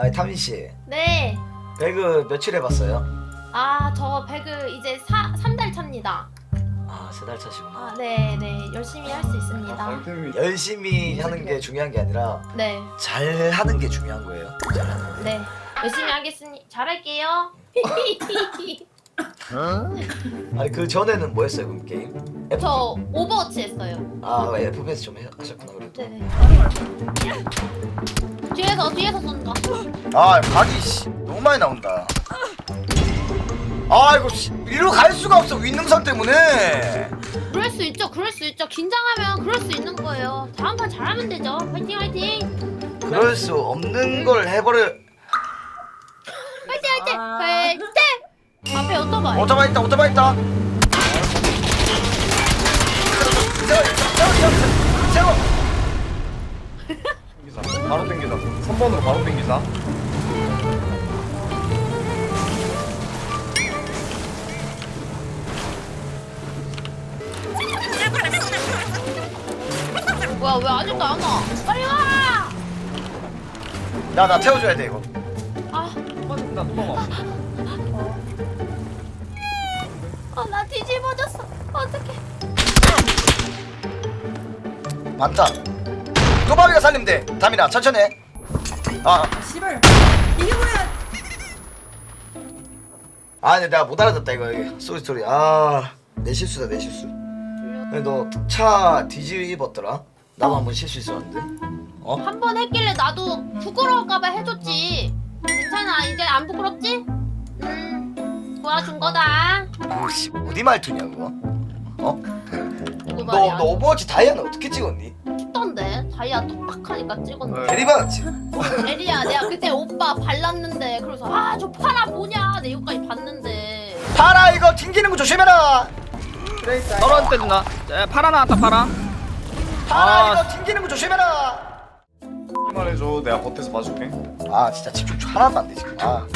아 타민 씨 네. 배그 며칠 해봤어요? 아, 저 배그 이제 사, 3달 차입니다. 아 세 달 차시구나. 아, 네, 네. 열심히 할 수 있습니다. 열심히 하는 게 중요한 게 아니라 네. 잘 하는 게 중요한 거예요. 잘하는 거. 네. 열심히 하겠습니 잘할게요. 아니 그 전에는 뭐 했어요 그럼 게임? F... 저 오버워치 했어요. 아 FPS 좀 해- 하셨구나 그래도. 네. 뒤에서 뒤에서 쏜다. 아 각이 씨 너무 많이 나온다. 아이고 씨 일로 갈 수가 없어 윈능선 때문에. 그럴 수 있죠. 그럴 수 있죠. 긴장하면 그럴 수 있는 거예요. 다음 판 잘하면 되죠. 화이팅 화이팅. 그럴 수 없는 걸 해버려. 화이팅 화이팅. 화이팅. 앞에 오토바이. 오토바이 있다 오토바이 있다. 세워 세워 세워 세워. 땡기자. 바로 땡기자. 3번으로 바로 땡기자. 뭐야 왜 아직도 안 와? 빨리 와. 야나 태워줘야 돼 이거. 아, 나 뚜껑 없 많다. 또바비가 살리면 돼. 담이나 천천히 해. 아, 씨발 이게 뭐야 아, 근데 내가 못 알아듣다 이거. 이거. 쏘리 쏘리. 아, 내 실수다 내 실수. 근데 너차 뒤집었더라? 나도 한번 실수 있었는데. 어? 한 번 했길래 나도 부끄러울까봐 해줬지. 괜찮아, 이제 안 부끄럽지? 음, 도와준 거다. 그 씨, 어디 말투냐 그거? 어? 너, 말이야? 너 오버워치 다이아는 어떻게 찍었니? 찍던데. 자기야 톡박하니까 찍었는데. 대리받았지. 에리야, 내가 그때 오빠 발랐는데 그래서 아 저 파라 뭐냐 내 이거까지 봤는데. 파라 이거 튕기는 거 조심해라. 떨어질 때 누나 에, 파라 나왔다 파라 파라 아. 이거 튕기는 거 조심해라. 말해줘. 내가 겉에서 봐줄게. 아, 진짜 집중 하나도 안돼 지금. 아.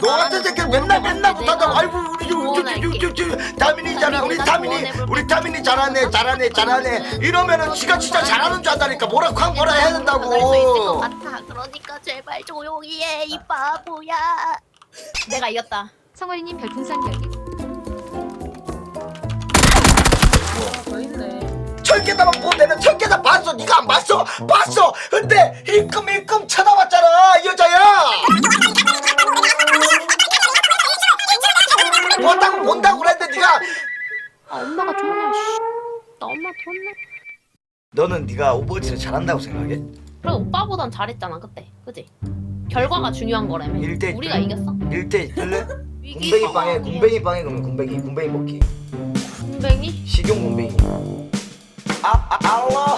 너 같은 새끼 맨날 맨날 못하다. 아이고 우리 우리 다민이잖아. 우리 다민이 우리 다민이 잘하네 잘하네 잘하네. 이러면은 지가 진짜 잘하는 줄 안다니까 뭐라 쾅 뭐라 해야 된다고. 그러니까 제발 조용히 해, 이 바보야. 내가 이겼다. 성월이님 별풍선 10개 더 있네 철개다만 보내는 철개다 봤어. 네가 안 봤어? 봤어. 근데 힐끔힐끔 쳐다봤잖아 이 여자야. 본다고 본다고 그랬는데 네가 아 엄마가 좋네. 씨. 나 엄마 좋네. 너는 네가 오버워치를 잘한다고 생각해? 그래 오빠보단 잘했잖아 그때. 그지? 결과가 중요한 거라며. 일 대- 우리가 이겼어. 1대 할래? 군뱅이 빵에 군뱅이 빵에 그러면 군뱅이 군뱅이 먹기 군뱅이? 식용 군뱅이 아, 아 알로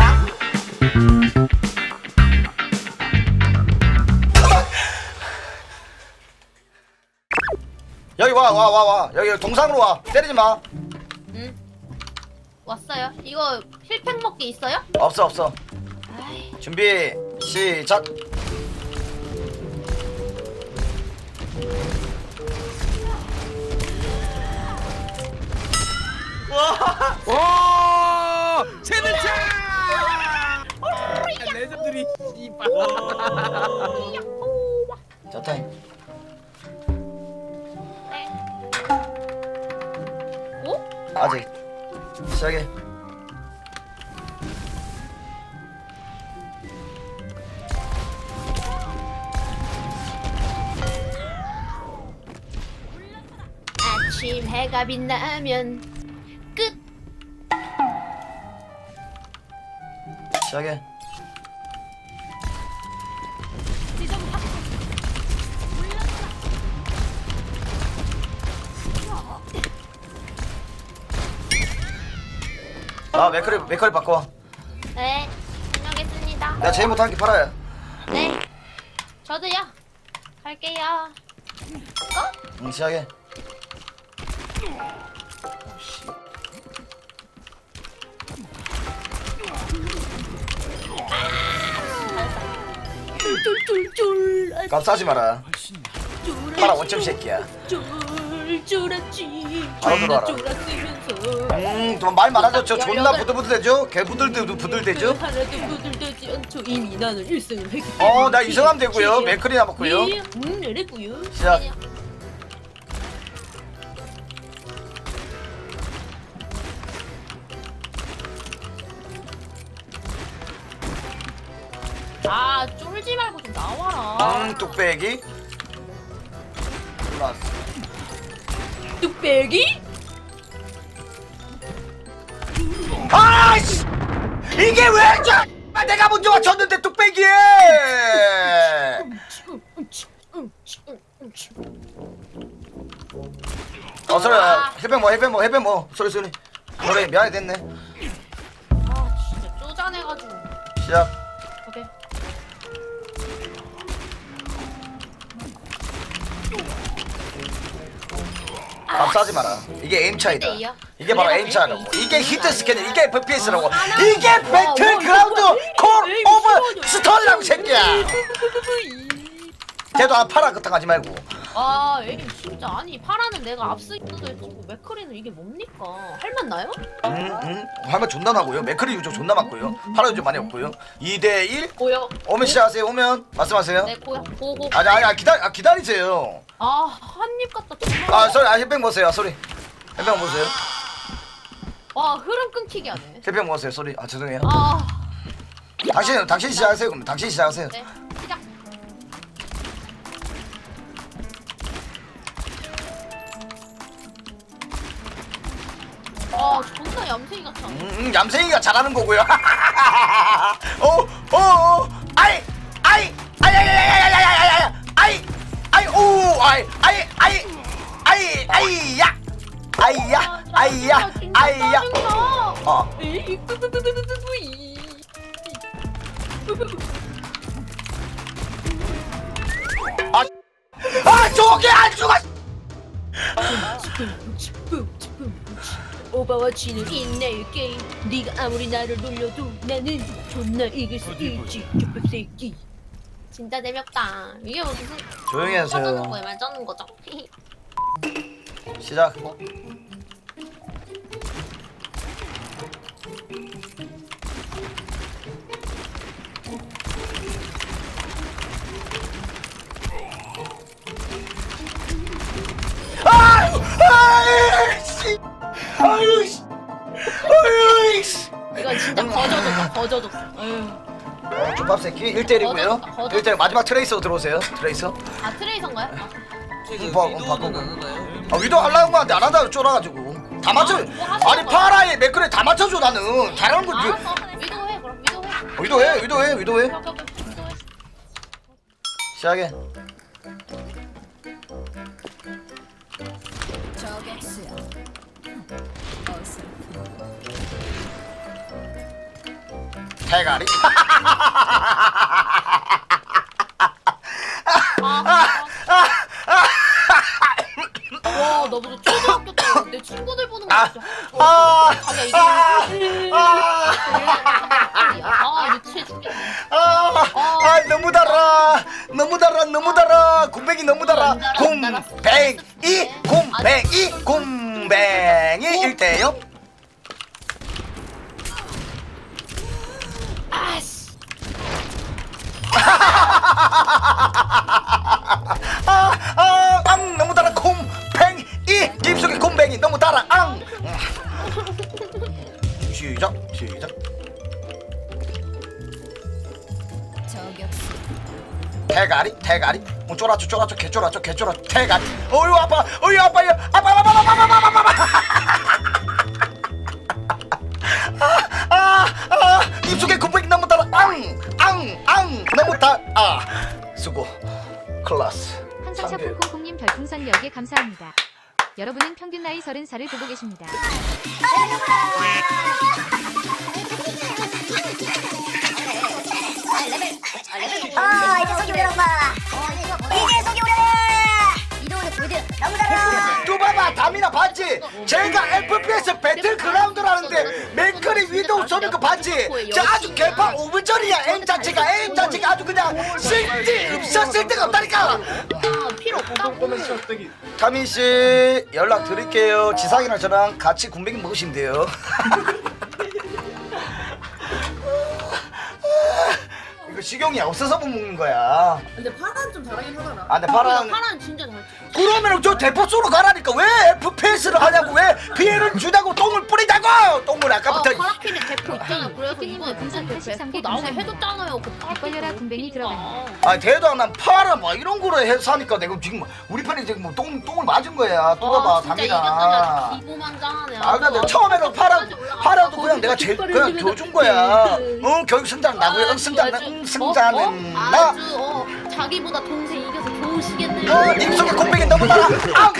여기 와 와 와 와. 여기 동상으로 와. 때리지 마. 응. 왔어요. 이거 힐팩 먹기 있어요? 없어 없어. 아이. 준비 시작. 와. 쟤 레전드리 씨발 아침 해가 빛나면 끝. 시작해 아 맥커리 맥커리 바꿔 네. 다녀오겠습니다. 내가 제일 못하는 게 팔아야 네. 저도요. 갈게요. 응 시작해 쫄쫄쫄. 값 싸지 마라 팔아 원점 새끼야 쫄. 그럴 줄 알았지 바로 들어와라. 쫄았으면서 음말 많아졌죠 존나 부들부들대죠 개부들대도 부들대죠 하나도 부들대지 않죠 이미 나는 1승을 했기 어, 나 이승하면 되고요. 맥클이 남았고요. 네, 음 이랬고요 시작. 아 쫄지 말고 좀 나와라. 음 뚝배기? 플러스 뚝배기? 아이씨! 이게 왜 저? 아, 내가 먼저 맞췄는데 뚝배기에! 어 소리 해변 뭐 해변 뭐 해변 뭐 소리 소리. 소리 미안해 됐네. 아 진짜 쪼잔해가지고. 시작. 오케이 감싸지 마라 이게 에임 차이다 네, 이게 바로 에임 차이라고 네, 이게 히트 스캔이 이게 FPS라고 아, 이게 배틀그라운드 콜 오브 스톤이라고 새끼야 걔도 안 팔아 거 하지 말고 아 에임 진짜. 아니 파라는 내가 앞서기도 했고 맥크리는 이게 뭡니까? 할만나요? 음, 음. 하면 존나 나고요. 맥크리 유저 존나 많고요. 팔아 유저 많이 없고요. 2대1 고요. 오면 시작하세요. 오면 말씀하세요. 네 고요. 고고. 아니 아니 아니, 기다 아, 기다리세요. 아한입 갖다 아 소리 아 햇병 보세요. 소리 햇병 보세요. 와 흐름 끊기게 하네. 햇병 보세요. 소리 아 죄송해요. 아. 당신 당신 시작하세요. 그럼 당신 시작하세요. 네 아 존나 얌생이 같아 음, 음, 얌생이가 잘하는 거고요 어, 어어어 아이 아이 아이 아이 아이 아이 아이 아이 아이 오 아이 아이 아이 아이 아이야 아이야 아이야 아이야 어 아, 저게 안 죽어! 오버워치는 인내의 게임 네가 아무리 나를 놀려도 나는 존나 이길 수 있지 족밥 새끼 진짜 재미없다 이게 뭐 무슨 조용히 짜는 하세요. 거에 말 짜는 거죠 시작. 거저줬어 어휴. 어, 족밥 새끼 1대1이고요. 1대1 마지막 트레이서 들어오세요. 트레이서. 아 트레이서인가요? 아, 음, 바, 음, 바꾸고. 아, 위도 하려고 하는데 안 한다고 쫄아가지고. 다 맞춰. 아니 파라에 맥그레 다 맞춰줘 나는. 잘하는 거. 위- 알았어 위도해 그럼 위도해 어, 위도해, 위도해. 위도해 시작해. 대가리. 와, 나 무슨 초등학교 때 내 친구들 보는 거 진짜 아, 자기야 이게 아, 아 유치해 죽겠네 아, 아, 너무 달아. 너무 달아, 너무 달아. 곰뱅이 너무 달아. 곰뱅이, 곰뱅이, 곰뱅이 1대0. 아씨 아, 아, 앙, 너무 달아. 곰뱅이. 입속에 곰뱅이 너무 달아. 앙. 시작, 시작. 대가리, 대가리. 어, 쫄았죠, 쫄았죠, 개 쫄았죠, 개 쫄았죠, 대가리. 어유 아파, 어유 요 여러분은 평균 나이 30살을 두고 계십니다. 아 이제 속이 우려라 이제 속이 우려라 이동훈의 골드 너무 잘하 또 봐봐, 담이나 봤지? 제가 FPS 배틀그라운드라는데 맥커리 위도우 쏘는 거 봤지? 저 아주 개판 5분 전이야 M 자체가 M 자체가 아주 그냥 쓸데 없었을 데가 없다니까 타민 씨 연락 드릴게요. 지상이랑 저랑 같이 군뱅이 먹으시면 돼요. 이거 식용이 없어서 못 먹는 거야. 근데 파란 좀 잘하긴 하더라. 아 근데 파란 파란 진짜 잘 쳐. 그러면 저 대포 쏘러 가라니까 왜 FPS를 하냐고 왜 피해를 주냐고 똥을 뿌리냐고! 똥을 아, 아까부터 대포 있잖아. 그래서 이번에 83개 대포 나오게. 해줬잖아요. 그약 걸려라 군뱅이 들어간다. 아 대도 안난 파라 막 이런 거로 해서 하니까 내가 지금 우리 편이 지금 뭐 똥, 똥을 맞은 거야 누가 봐 아, 진짜 이겼다냐. 담이나 기고만장하네. 아 근데 처음에는 파라 파라도 그냥 내가 제 그냥 줘준 거야 응 교육 승장 나고요 응 승장 응 어? 어? 나 아주 어 자기보다 동생 이겨서 좋으시겠네요. 어, 님 속에 공백이 너무 많아. 아!